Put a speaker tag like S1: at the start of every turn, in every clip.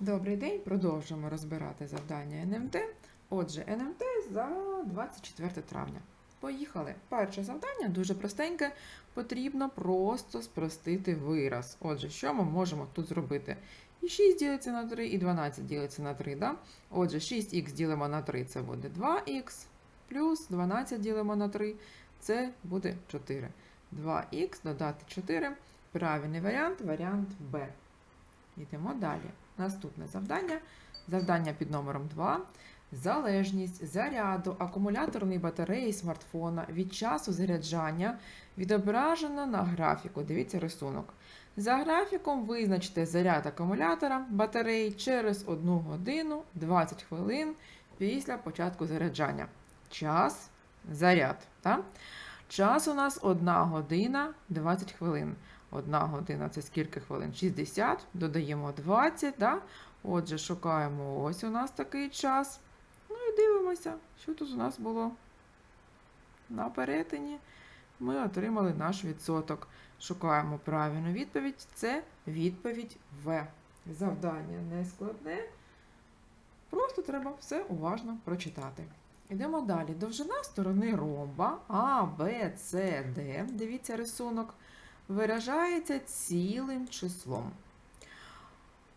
S1: Добрий день, продовжуємо розбирати завдання НМТ. Отже, НМТ за 24 травня. Поїхали. Перше завдання дуже простеньке. Потрібно просто спростити вираз. Отже, що ми можемо тут зробити? І 6 ділиться на 3, і 12 ділиться на 3. Да? Отже, 6х ділимо на 3, це буде 2х, плюс 12 ділимо на 3, це буде 4. 2х додати 4. Правильний варіант, варіант Б. Йдемо далі. Наступне завдання. Завдання під номером 2. Залежність заряду акумуляторної батареї смартфона від часу заряджання відображено на графіку. Дивіться рисунок. За графіком визначте заряд акумулятора батареї через 1 годину 20 хвилин після початку заряджання. Час заряд. Так? Час у нас 1 година 20 хвилин. Одна година це скільки хвилин? 60, додаємо 20, да? Отже, шукаємо ось у нас такий час. Ну і дивимося, що тут у нас було на перетині. Ми отримали наш відсоток. Шукаємо правильну відповідь. Це відповідь В. Завдання не складне. Просто треба все уважно прочитати. Йдемо далі. Довжина сторони ромба А, Б, С, Д. Дивіться рисунок виражається цілим числом.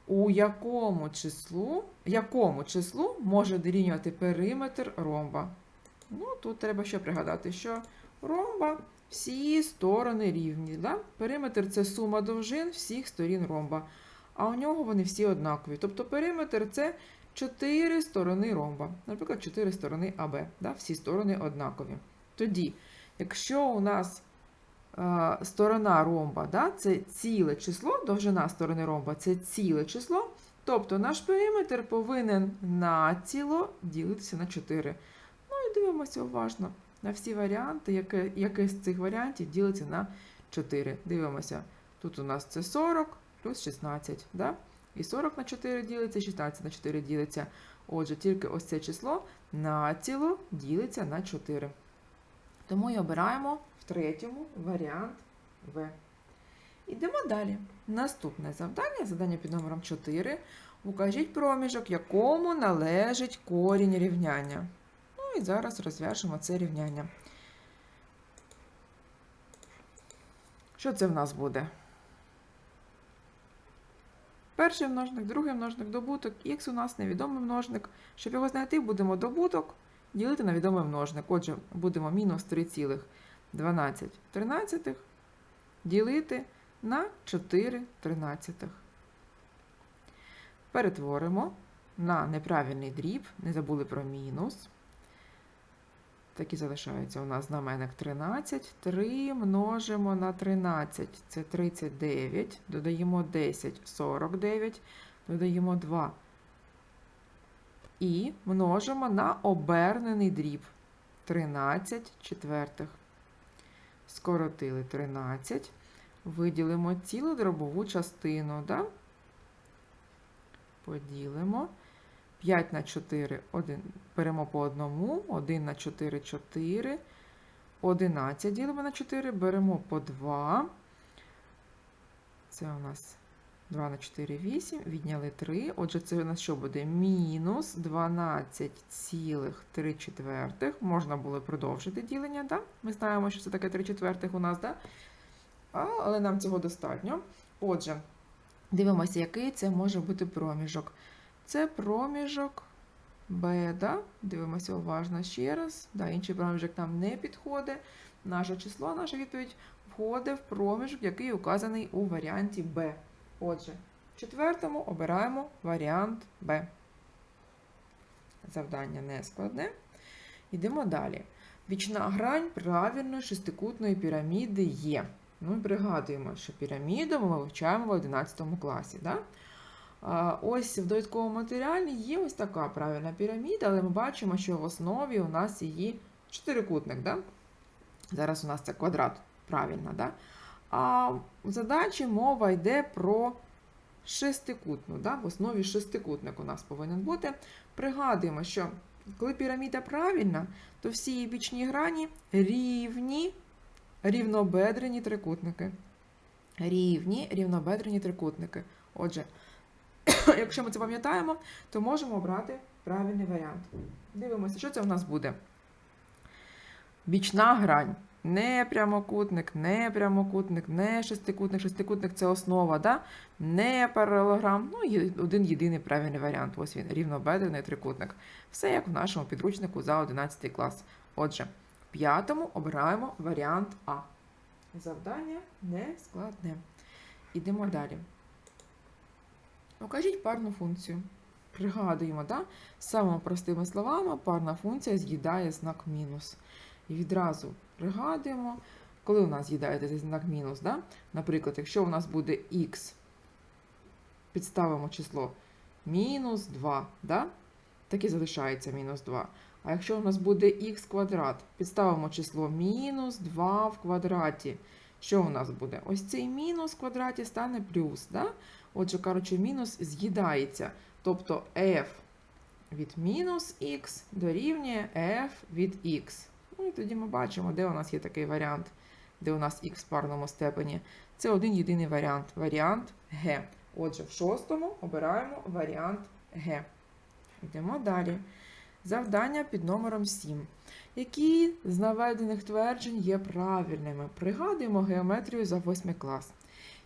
S1: У якому числу, якому числу може дорівнювати периметр ромба? Ну, тут треба ще пригадати, що ромба всі сторони рівні. Да? Периметр це сума довжин всіх сторін ромба. А у нього вони всі однакові. Тобто периметр це 4 сторони ромба. Наприклад, 4 сторони АБ. Да? Всі сторони однакові. Тоді, якщо у нас сторона ромба, да, це ціле число, довжина сторони ромба це ціле число, тобто наш периметр повинен націло ділитися на 4. Ну і дивимося уважно на всі варіанти, яке, яке з цих варіантів ділиться на 4. Дивимося, тут у нас це 40 плюс 16. Да? І 40 на 4 ділиться, 16 на 4 ділиться. Отже, тільки ось це число націло ділиться на 4. Тому і обираємо третьому варіант В. Ідемо далі. Наступне завдання, завдання під номером 4. Укажіть проміжок, якому належить корінь рівняння. Ну і зараз розв'яжемо це рівняння. Що це в нас буде? Перший множник, другий множник, добуток, х у нас невідомий множник. Щоб його знайти, будемо добуток ділити на відомий множник. Отже, будемо мінус 3,12 тринадцятих ділити на 4 тринадцятих. Перетворимо на неправильний дріб, не забули про мінус. Так і залишається у нас знаменник 13. 3 множимо на 13, це 39. Додаємо 10, 49. Додаємо 2. І множимо на обернений дріб 13 четвертих. Скоротили 13. Виділимо цілу дробову частину. Да? Поділимо. 5 на 4 1, беремо по одному, 1 на 4 4, 11 ділимо на 4, беремо по 2. Це у нас 2 на 4 8, відняли 3. Отже, це у нас що буде? Мінус 12,3 четвертих. Можна було продовжити ділення, да? Ми знаємо, що це таке 3 четвертих у нас, да? А, але нам цього достатньо. Отже, дивимося, який це може бути проміжок. Це проміжок Б, да? дивимося уважно ще раз. Да, інший проміжок нам не підходить. Наше число, наша відповідь входить в проміжок, який указаний у варіанті Б. Отже, в четвертому обираємо варіант Б. Завдання не складне. Йдемо далі. Бічна грань правильної шестикутної піраміди є. Ну, пригадуємо, що піраміду ми вивчаємо в 11 класі. Да? Ось в довідковому матеріалі є ось така правильна піраміда, але ми бачимо, що в основі у нас її чотирикутник. Да? Зараз у нас це квадрат, правильно. Да? А в задачі мова йде про шестикутну. Да? В основі шестикутник у нас повинен бути. Пригадуємо, що коли піраміда правильна, то всі її бічні грані рівні рівнобедрені трикутники. Рівні рівнобедрені трикутники. Отже, Якщо ми це пам'ятаємо, то можемо обрати правильний варіант. Дивимося, що це в нас буде. Бічна грань. Не прямокутник, не прямокутник, не шестикутник. Шестикутник це основа, да? не паралелограм. Ну один єдиний правильний варіант. Ось він, рівнобедрений трикутник. Все як в нашому підручнику за 11 клас. Отже, в п'ятому обираємо варіант А. Завдання не складне. Ідемо далі. Покажіть парну функцію. Пригадуємо, да? самими простими словами, парна функція з'їдає знак мінус. І відразу пригадуємо, коли у нас з'їдається цей знак мінус. Да? Наприклад, якщо у нас буде х, підставимо число мінус 2, да? так і залишається мінус 2. А якщо у нас буде х квадрат, підставимо число мінус 2 в квадраті. Що у нас буде? Ось цей мінус в квадраті стане плюс. Да? Отже, кажучи, мінус з'їдається. Тобто f від мінус х дорівнює f від х. Ну і тоді ми бачимо, де у нас є такий варіант, де у нас х в парному степені. Це один єдиний варіант. Варіант Г. Отже, в шостому обираємо варіант Г. Йдемо далі. Завдання під номером 7. Які з наведених тверджень є правильними? Пригадуємо геометрію за 8 клас.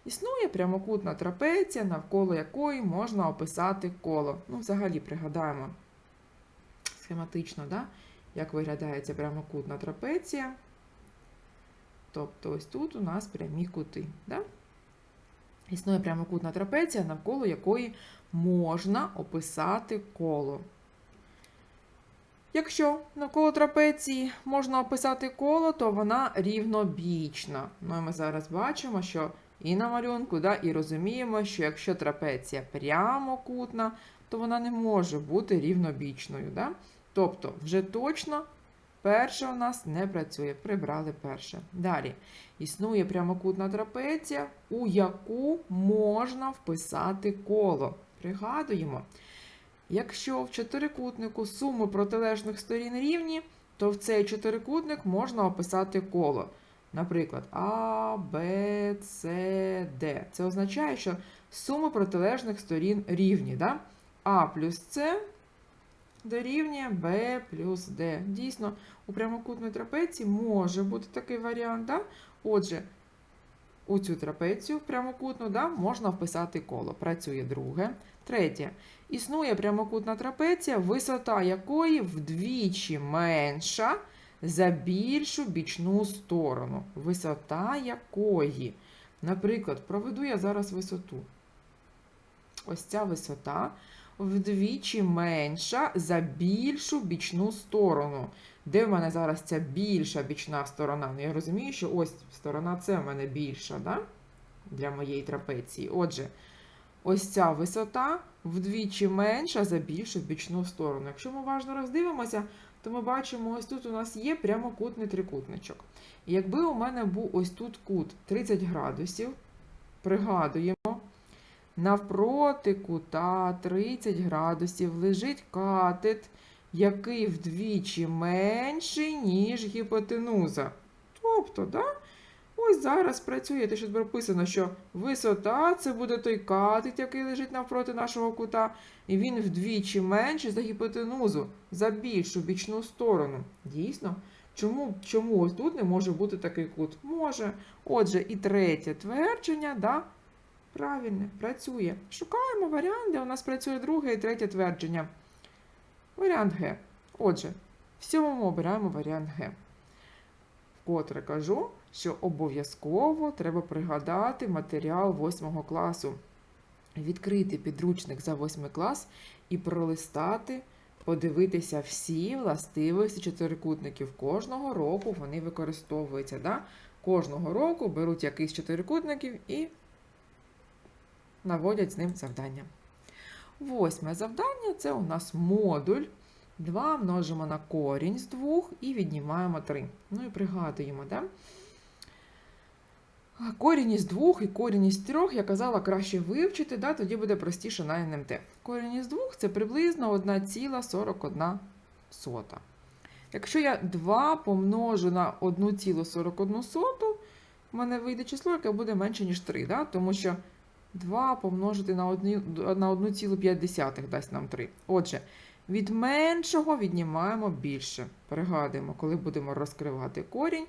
S1: Існує прямокутна трапеція, навколо якої можна описати коло. Ну, взагалі, пригадаємо схематично, да? Як виглядає ця прямокутна трапеція. Тобто, ось тут у нас прямі кути. Да? Існує прямокутна трапеція, навколо якої можна описати коло. Якщо навколо трапеції можна описати коло, то вона рівнобічна. Ну, і ми зараз бачимо, що і на малюнку, да, і розуміємо, що якщо трапеція прямокутна, то вона не може бути рівнобічною. Да? Тобто, вже точно перше у нас не працює. Прибрали перше. Далі. Існує прямокутна трапеція, у яку можна вписати коло. Пригадуємо. Якщо в чотирикутнику суми протилежних сторін рівні, то в цей чотирикутник можна описати коло. Наприклад, А, Б, С, Д. Це означає, що суми протилежних сторін рівні. Да? А плюс С дорівнює Б плюс Д. Дійсно, у прямокутної трапеції може бути такий варіант. Да? Отже, у цю трапецію прямокутну да, можна вписати коло. Працює друге. Третє. Існує прямокутна трапеція, висота якої вдвічі менша за більшу бічну сторону. Висота якої. Наприклад, проведу я зараз висоту. Ось ця висота вдвічі менша за більшу бічну сторону. Де в мене зараз ця більша бічна сторона? Ну, я розумію, що ось сторона С в мене більша да? для моєї трапеції. Отже, ось ця висота вдвічі менша за більшу бічну сторону. Якщо ми уважно роздивимося, то ми бачимо, ось тут у нас є прямокутний трикутничок. І якби у мене був ось тут кут 30 градусів, пригадуємо, навпроти кута 30 градусів лежить катет, який вдвічі менший, ніж гіпотенуза. Тобто, да? ось зараз працює те, що прописано, що висота це буде той катет, який лежить навпроти нашого кута, і він вдвічі менший за гіпотенузу, за більшу бічну сторону. Дійсно. Чому чому ось тут не може бути такий кут? Може. Отже, і третє твердження, да, правильне, працює. Шукаємо варіант, де у нас працює друге і третє твердження. Варіант Г. Отже, в сьомому обираємо варіант Г. Вкотре кажу, що обов'язково треба пригадати матеріал 8 класу, відкрити підручник за 8 клас і пролистати, подивитися всі властивості чотирикутників. Кожного року вони використовуються. Да? Кожного року беруть якийсь чотирикутників і наводять з ним завдання. Восьме завдання це у нас модуль. 2 множимо на корінь з 2 і віднімаємо 3. Ну і пригадуємо, да? Корінь із 2 і корінь із 3, я казала, краще вивчити, да? тоді буде простіше на НМТ. Корінь із 2 це приблизно 1,41. Якщо я 2 помножу на 1,41, в мене вийде число, яке буде менше, ніж 3, да? тому що 2 помножити на 1, на 1,5 дасть нам 3. Отже, від меншого віднімаємо більше. Пригадуємо, коли будемо розкривати корінь,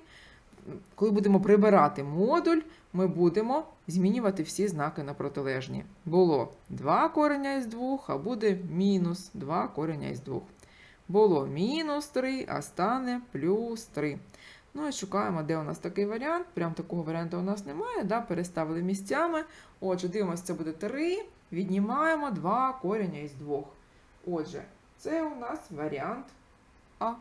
S1: коли будемо прибирати модуль, ми будемо змінювати всі знаки на протилежні. Було 2 кореня із 2, а буде мінус 2 кореня із 2. Було мінус 3, а стане плюс 3. Ну і шукаємо, де у нас такий варіант. Прям такого варіанту у нас немає. Да? Переставили місцями. Отже, дивимося, це буде 3. Віднімаємо 2 кореня із 2. Отже, це у нас варіант А.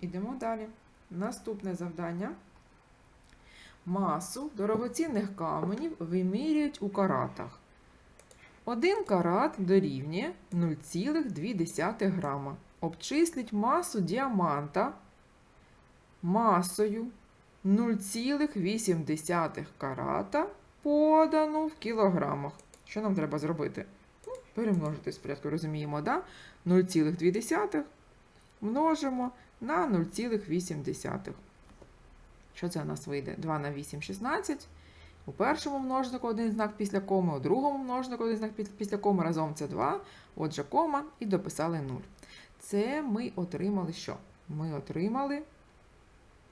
S1: Ідемо далі. Наступне завдання. Масу дорогоцінних каменів вимірюють у каратах. Один карат дорівнює 0,2 грама. Обчисліть масу діаманта масою 0,8 карата подану в кілограмах. Що нам треба зробити? Ну, перемножити спочатку, розуміємо, да? 0,2 множимо на 0,8. Що це у нас вийде? 2 на 8 16. У першому множнику один знак після коми, у другому множнику один знак після коми разом це 2. Отже, кома і дописали 0. Це ми отримали що? Ми отримали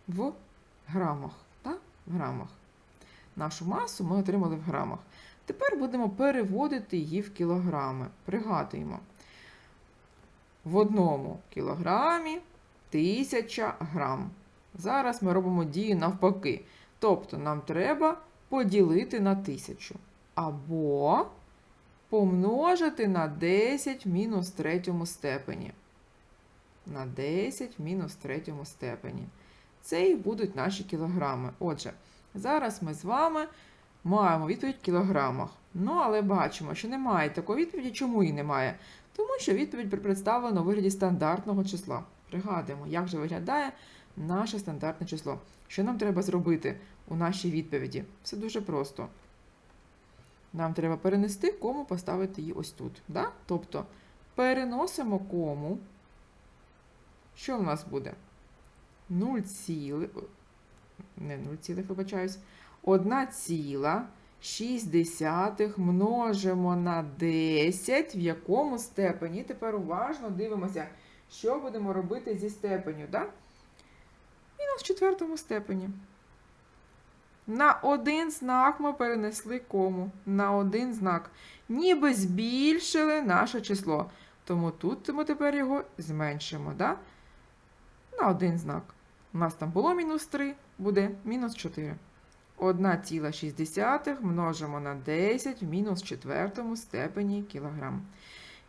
S1: в грамах. Так? В грамах. Нашу масу ми отримали в грамах. Тепер будемо переводити її в кілограми. Пригадуємо. В одному кілограмі 1000 грам. Зараз ми робимо дію навпаки. Тобто нам треба поділити на 1000. Або помножити на 10 в мінус третьому степені. На 10 в мінус третьому степені. Це і будуть наші кілограми. Отже, зараз ми з вами маємо відповідь в кілограмах. Ну, але бачимо, що немає такої відповіді. Чому її немає? Тому що відповідь представлена у вигляді стандартного числа. Пригадуємо, як же виглядає наше стандартне число. Що нам треба зробити у нашій відповіді? Все дуже просто. Нам треба перенести кому, поставити її ось тут. Да? Тобто переносимо кому. Що в нас буде? 0, ціли... не 0, цілих, вибачаюсь. 1 ціла 6 множимо на 10, в якому степені. Тепер уважно дивимося, що будемо робити зі степеню. Да? Мінус в четвертому степені. На один знак ми перенесли кому. На один знак. Ніби збільшили наше число. Тому тут ми тепер його зменшимо. Да? На один знак. У нас там було мінус 3, буде мінус 4. 1,6 множимо на 10 в мінус четвертому степені кілограм.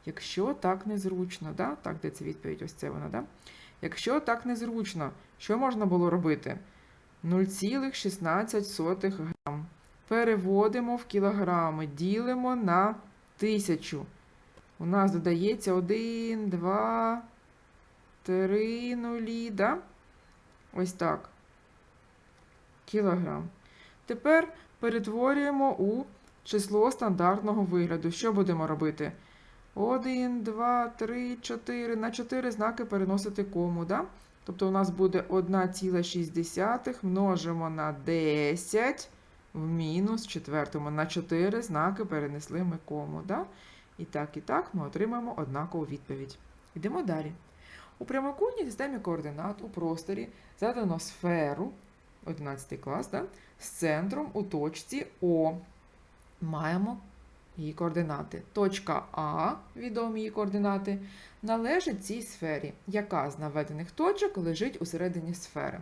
S1: Якщо так незручно, да? так, де це відповідь? Ось це вона, да? Якщо так незручно, що можна було робити? 0,16 грам. Переводимо в кілограми, ділимо на тисячу. У нас додається 1, 2, 3 нулі, да? Ось так. Кілограм. Тепер перетворюємо у число стандартного вигляду. Що будемо робити? 1, 2, 3, 4. На 4 знаки переносити кому. Да? Тобто у нас буде 1,6 множимо на 10 в мінус четвертому. На 4 знаки перенесли ми кому. Да? І так, і так ми отримаємо однакову відповідь. Йдемо далі. У прямокутній системі координат у просторі задано сферу 11 клас, да? з центром у точці О. Маємо її координати. Точка А, відомі її координати, належить цій сфері, яка з наведених точок лежить у середині сфери.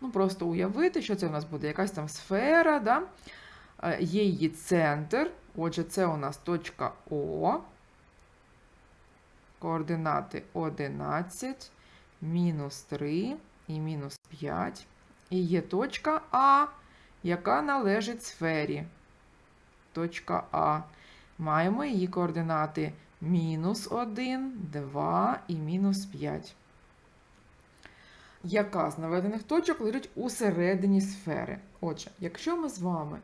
S1: Ну, Просто уявити, що це у нас буде якась там сфера, да? Е, є її центр. Отже, це у нас точка О. Координати 11, мінус 3 і мінус 5. І є точка А, яка належить сфері. Точка А. Маємо її координати мінус 1, 2 і мінус 5. Яка з наведених точок лежить у середині сфери? Отже, якщо ми з вами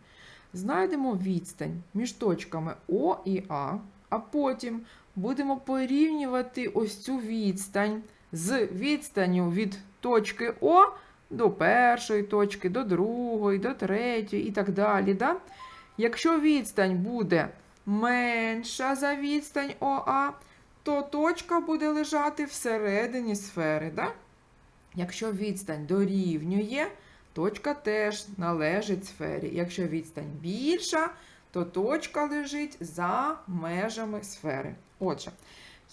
S1: знайдемо відстань між точками О і А, а потім будемо порівнювати ось цю відстань з відстанню від точки О до першої точки, до другої, до третьої і так далі. Да? Якщо відстань буде менша за відстань ОА, то точка буде лежати всередині сфери. Да? Якщо відстань дорівнює, точка теж належить сфері. Якщо відстань більша, то точка лежить за межами сфери. Отже,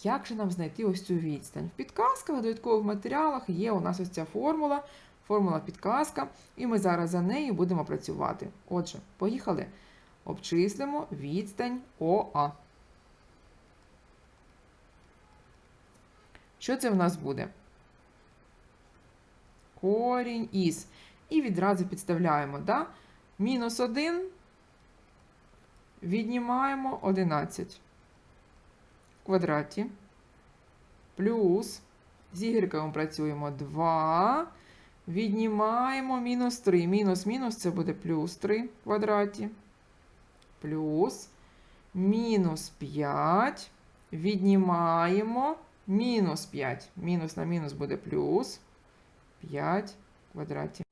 S1: як же нам знайти ось цю відстань? В підказках, в додаткових матеріалах є у нас ось ця формула, формула підказка, і ми зараз за нею будемо працювати. Отже, поїхали. Обчислимо відстань ОА. Що це в нас буде? Корінь із. І відразу підставляємо, да? Мінус 1 віднімаємо 11 в квадраті. Плюс з ігреком працюємо 2. Віднімаємо мінус 3. Мінус мінус це буде плюс 3 в квадраті. Плюс мінус 5. Віднімаємо мінус 5. Мінус на мінус буде плюс 5 в квадраті.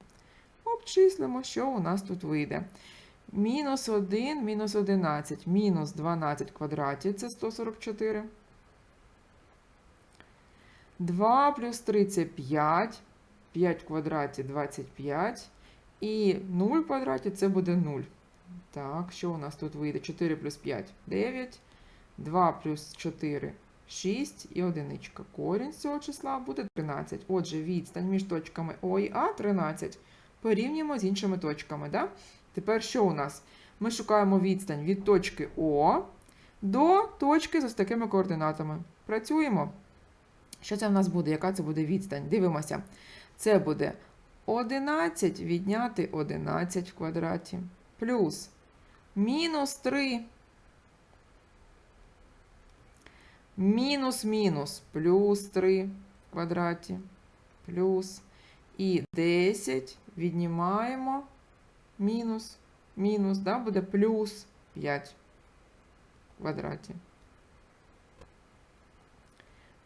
S1: Обчислимо, що у нас тут вийде. Мінус 1, мінус 11, мінус 12 в квадраті це 144. 2 плюс 3 це 5. 5 в квадраті 25. І 0 в квадраті це буде 0. Так, що у нас тут вийде? 4 плюс 5 9. 2 плюс 4 6 і одиничка. Корінь з цього числа буде 13. Отже, відстань між точками О і А 13. Порівнюємо з іншими точками. Да? Тепер що у нас? Ми шукаємо відстань від точки О до точки з ось такими координатами. Працюємо. Що це в нас буде? Яка це буде відстань? Дивимося. Це буде 11 відняти 11 в квадраті. Плюс мінус 3. Мінус мінус плюс 3 в квадраті. Плюс. І 10 віднімаємо мінус, мінус, да, буде плюс 5 в квадраті.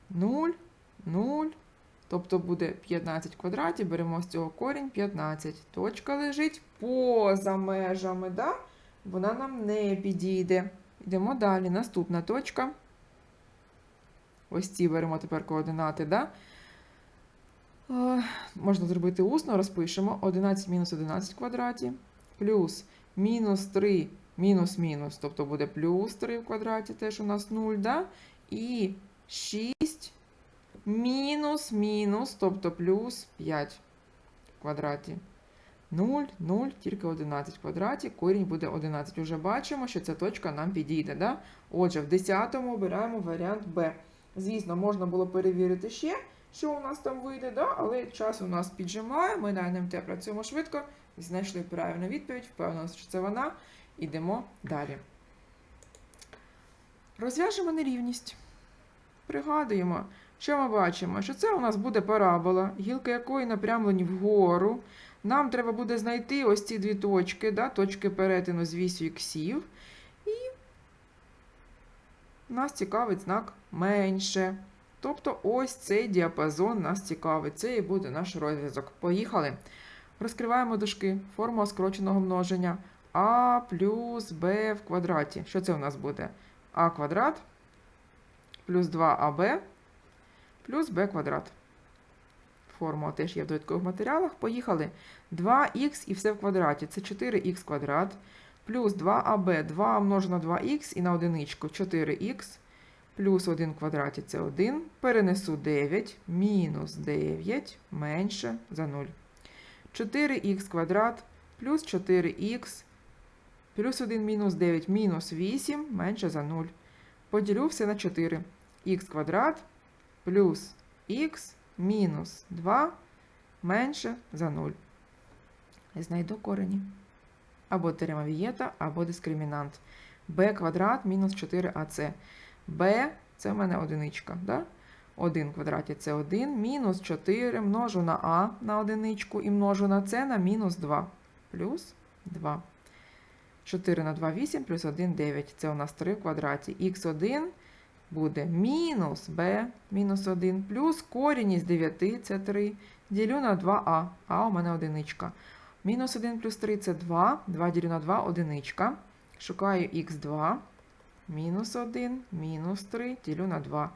S1: 0, 0, тобто буде 15 в квадраті, беремо з цього корінь 15. Точка лежить поза межами, да? вона нам не підійде. Йдемо далі. Наступна точка. Ось ці беремо тепер координати, да? Е, Можна зробити усно, розпишемо 11 мінус 11 в квадраті, плюс мінус 3 мінус мінус, тобто буде плюс 3 в квадраті, теж у нас 0, да? і 6 мінус мінус, тобто плюс 5 в квадраті. 0, 0, тільки 11 в квадраті, корінь буде 11. Уже бачимо, що ця точка нам підійде. Да? Отже, в 10-му обираємо варіант Б. Звісно, можна було перевірити ще, що у нас там вийде, да? але час у нас піджимає, ми на НМТ працюємо швидко, знайшли правильну відповідь, впевненість, що це вона. Йдемо далі. Розв'яжемо нерівність. Пригадуємо, що ми бачимо, що це у нас буде парабола, гілки якої напрямлені вгору. Нам треба буде знайти ось ці дві точки, да, точки перетину з вісю іксів. І нас цікавить знак менше. Тобто ось цей діапазон нас цікавить. Це і буде наш розв'язок. Поїхали. Розкриваємо дужки. Формула скороченого множення. А плюс Б в квадраті. Що це у нас буде? А квадрат плюс 2АБ плюс Б квадрат. Формула теж є в додаткових матеріалах. Поїхали. 2х і все в квадраті. Це 4х квадрат. Плюс 2аб. 2 множено на 2х і на одиничку 4х. Плюс 1 в квадраті це 1. Перенесу 9. Мінус 9 менше за 0. 4х квадрат плюс 4х. Плюс 1 мінус 9 мінус 8 менше за 0. Поділю все на 4. х квадрат плюс х мінус 2 менше за 0. Знайду корені. Або теорема Вієта, або дискримінант. b квадрат мінус 4ac. B це в мене одиничка. Да? 1 в квадраті це 1, мінус 4 множу на а на одиничку і множу на c на мінус 2. Плюс 2. 4 на 2 8, плюс 1 9. Це у нас 3 в квадраті. х1 буде мінус b мінус 1, плюс корінь із 9 це 3. ділю на 2а. А у мене одиничка. Мінус 1 плюс 3 це 2. 2 ділю на 2 одиничка. Шукаю х2. Мінус 1, мінус 3 ділю на 2.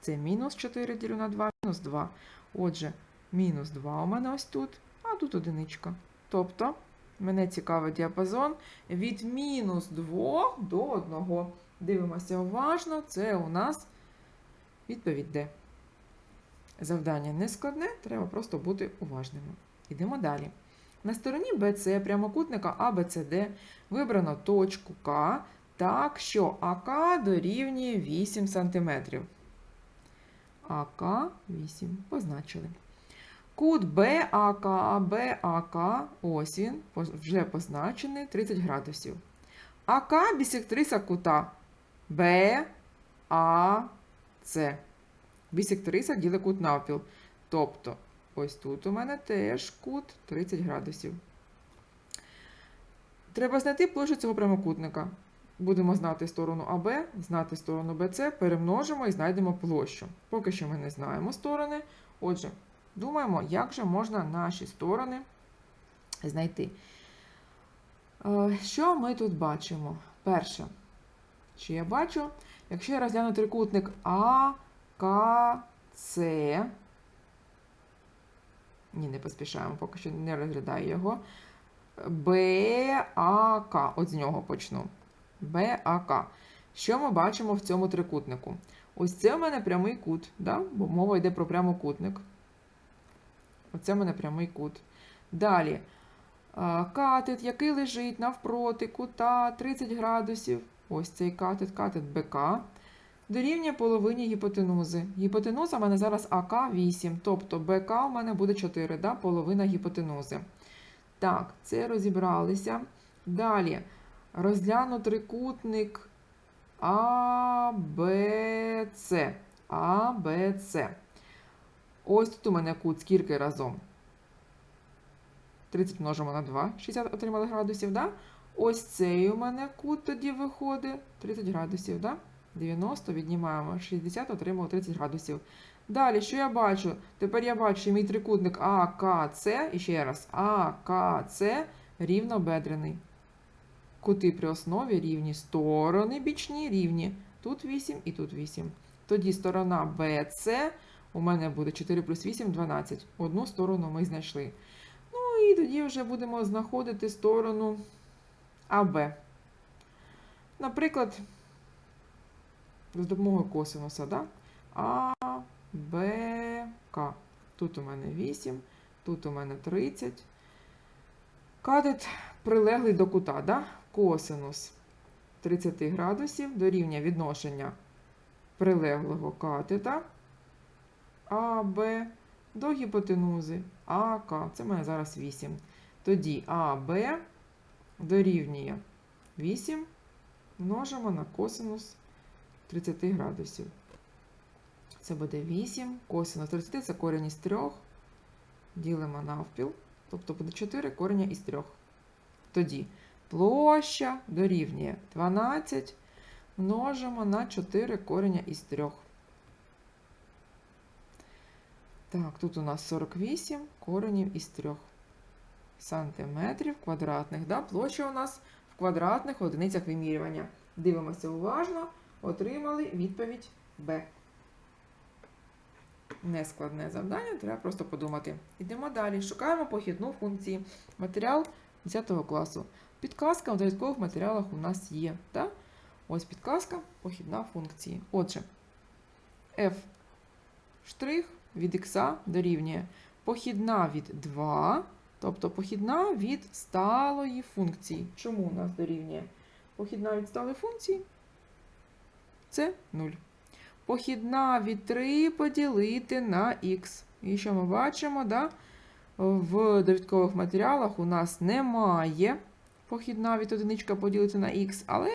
S1: Це мінус 4 ділю на 2, мінус 2. Отже, мінус 2 у мене ось тут, а тут одиничка. Тобто, мене цікавий діапазон від мінус 2 до 1. Дивимося уважно, це у нас відповідь Д. Завдання не складне, треба просто бути уважними. Йдемо далі. На стороні BC прямокутника ABCD вибрано точку К так, що АК дорівнює 8 см. АК 8 позначили. Кут БАК, БАК, ось він, вже позначений 30 градусів. АК бісектриса кута БАЦ. Бісектриса ділить кут навпіл. Тобто, ось тут у мене теж кут 30 градусів. Треба знайти площу цього прямокутника. Будемо знати сторону АБ, знати сторону БЦ, перемножимо і знайдемо площу. Поки що ми не знаємо сторони. Отже, думаємо, як же можна наші сторони знайти. Е, Що ми тут бачимо? Перше, що я бачу, якщо я розгляну трикутник А, С. Ні, не поспішаємо, поки що не розглядаю його. БАК. От з нього почну. БАК. Що ми бачимо в цьому трикутнику? Ось це у мене прямий кут, да? бо мова йде про прямокутник. Оце у мене прямий кут. Далі. Катет, який лежить навпроти кута 30 градусів. Ось цей катет, катет БК. Дорівнює половині гіпотенузи. Гіпотенуза в мене зараз АК 8, тобто БК у мене буде 4, да? половина гіпотенузи. Так, це розібралися. Далі. Розгляну трикутник АБЦ. АБЦ. Ось тут у мене кут скільки разом? 30 множимо на 2, 60 отримали градусів, да? Ось цей у мене кут тоді виходить 30 градусів, да? 90 віднімаємо 60, отримали 30 градусів. Далі, що я бачу? Тепер я бачу, мій трикутник АКЦ, і ще раз, АКЦ рівнобедрений. Кути при основі рівні, сторони бічні рівні. Тут 8 і тут 8. Тоді сторона BC у мене буде 4 плюс 8 12. Одну сторону ми знайшли. Ну і тоді вже будемо знаходити сторону АБ. Наприклад, з допомогою косинуса, да? А, Б, К. Тут у мене 8, тут у мене 30. Катет прилеглий до кута, да? Косинус 30 градусів дорівнює відношення прилеглого катета АБ до гіпотенузи АК. Це в мене зараз 8. Тоді АБ дорівнює 8 множимо на косинус 30 градусів. Це буде 8. Косинус 30 це корінь із 3. Ділимо навпіл. Тобто буде 4 кореня із 3. Тоді площа дорівнює 12 множимо на 4 кореня із 3. Так, тут у нас 48 коренів із 3 сантиметрів квадратних. Да? Площа у нас в квадратних одиницях вимірювання. Дивимося уважно, отримали відповідь Б. Нескладне завдання, треба просто подумати. Йдемо далі. Шукаємо похідну функції. Матеріал 10 класу. Підказка в додаткових матеріалах у нас є. Да? Ось підказка, похідна функції. Отже, f' від х дорівнює похідна від 2, тобто похідна від сталої функції. Чому у нас дорівнює? Похідна від сталої функції це 0. Похідна від 3 поділити на х. І що ми бачимо? Да? В довідкових матеріалах у нас немає похідна від одиничка поділити на х, але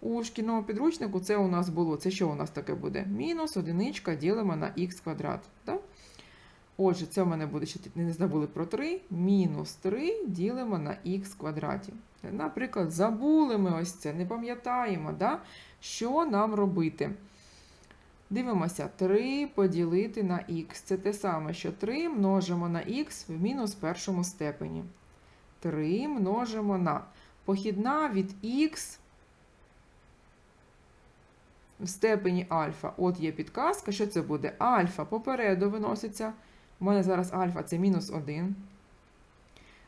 S1: у шкільному підручнику це у нас було. Це що у нас таке буде? Мінус одиничка ділимо на х квадрат. Да? Отже, це в мене буде, ще не забули про 3. Мінус 3 ділимо на х квадраті. Наприклад, забули ми ось це, не пам'ятаємо, да? що нам робити. Дивимося, 3 поділити на х. Це те саме, що 3 множимо на х в мінус першому степені. 3 множимо на похідна від х в степені альфа. От є підказка, що це буде? Альфа попереду виноситься. У мене зараз альфа це мінус 1.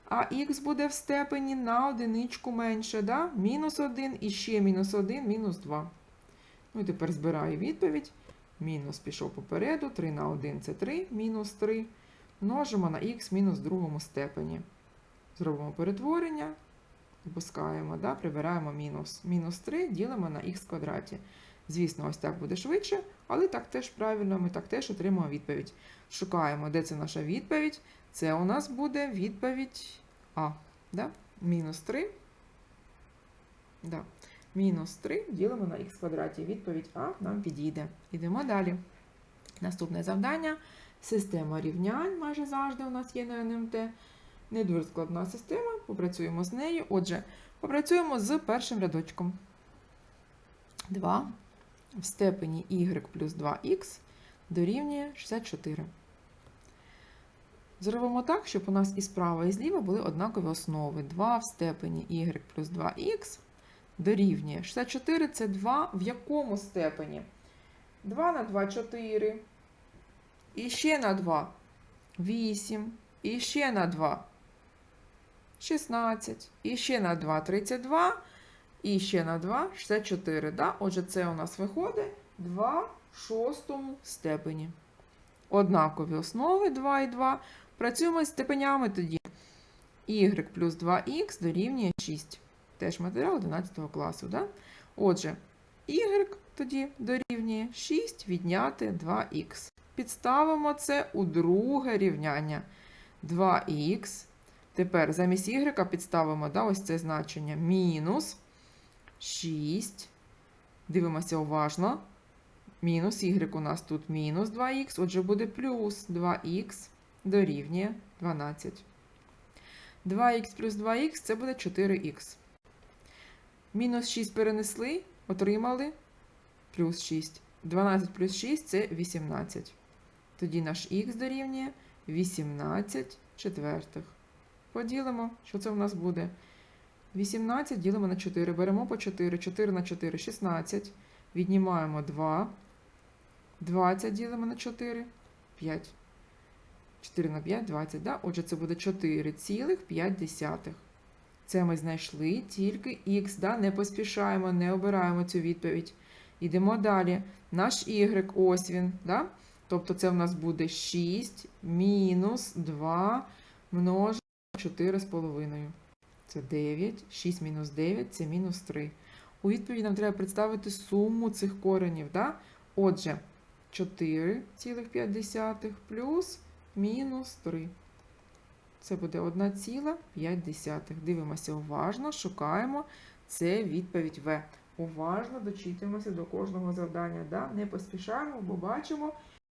S1: А х буде в степені на одиничку менше, да? мінус 1 і ще мінус 1, мінус 2. Ну і тепер збираю відповідь. Мінус пішов попереду, 3 на 1 це 3, мінус 3. Множимо на х мінус другому степені. Зробимо перетворення, опускаємо, да? прибираємо мінус. Мінус 3 ділимо на х квадраті. Звісно, ось так буде швидше, але так теж правильно, ми так теж отримаємо відповідь. Шукаємо, де це наша відповідь. Це у нас буде відповідь А. Да? Мінус 3. Да. Мінус 3 ділимо на х квадраті. Відповідь А нам підійде. Йдемо далі. Наступне завдання. Система рівнянь майже завжди у нас є на НМТ. Не дуже складна система, попрацюємо з нею. Отже, попрацюємо з першим рядочком. 2 в степені y плюс 2х дорівнює 64. Зробимо так, щоб у нас і справа, і зліва були однакові основи. 2 в степені y плюс 2х дорівнює 64 це 2 в якому степені? 2 на 2 4. І ще на 2 8. І ще на 2 16. І ще на 2 32. І ще на 2 64. Да? Отже, це у нас виходить 2 в шостому степені. Однакові основи 2 і 2. Працюємо з степенями тоді. y плюс 2х дорівнює 6. Теж матеріал 11 класу. Да? Отже, y тоді дорівнює 6 відняти 2х. Підставимо це у друге рівняння. 2х. Тепер замість y підставимо да, ось це значення. Мінус 6. Дивимося уважно. Мінус y у нас тут мінус 2х, отже, буде плюс 2х дорівнює 12. 2х плюс 2х це буде 4х. Мінус 6 перенесли, отримали плюс 6. 12 плюс 6 це 18. Тоді наш х дорівнює 18 четвертих. Поділимо, що це в нас буде? 18 ділимо на 4. Беремо по 4. 4 на 4 16. Віднімаємо 2. 20 ділимо на 4. 5. 4 на 5 20. Да? Отже, це буде 4,5. Це ми знайшли тільки х. Да? Не поспішаємо, не обираємо цю відповідь. Йдемо далі. Наш y, ось він. Да? Тобто це в нас буде 6 мінус 2 множимо на 4,5. Це 9, 6 мінус 9 це мінус 3. У відповіді нам треба представити суму цих коренів. Да? Отже, 4,5 плюс мінус 3. Це буде 1,5. Дивимося уважно, шукаємо. Це відповідь В. Уважно дочитуємося до кожного завдання. Да? Не поспішаємо, бо бачимо,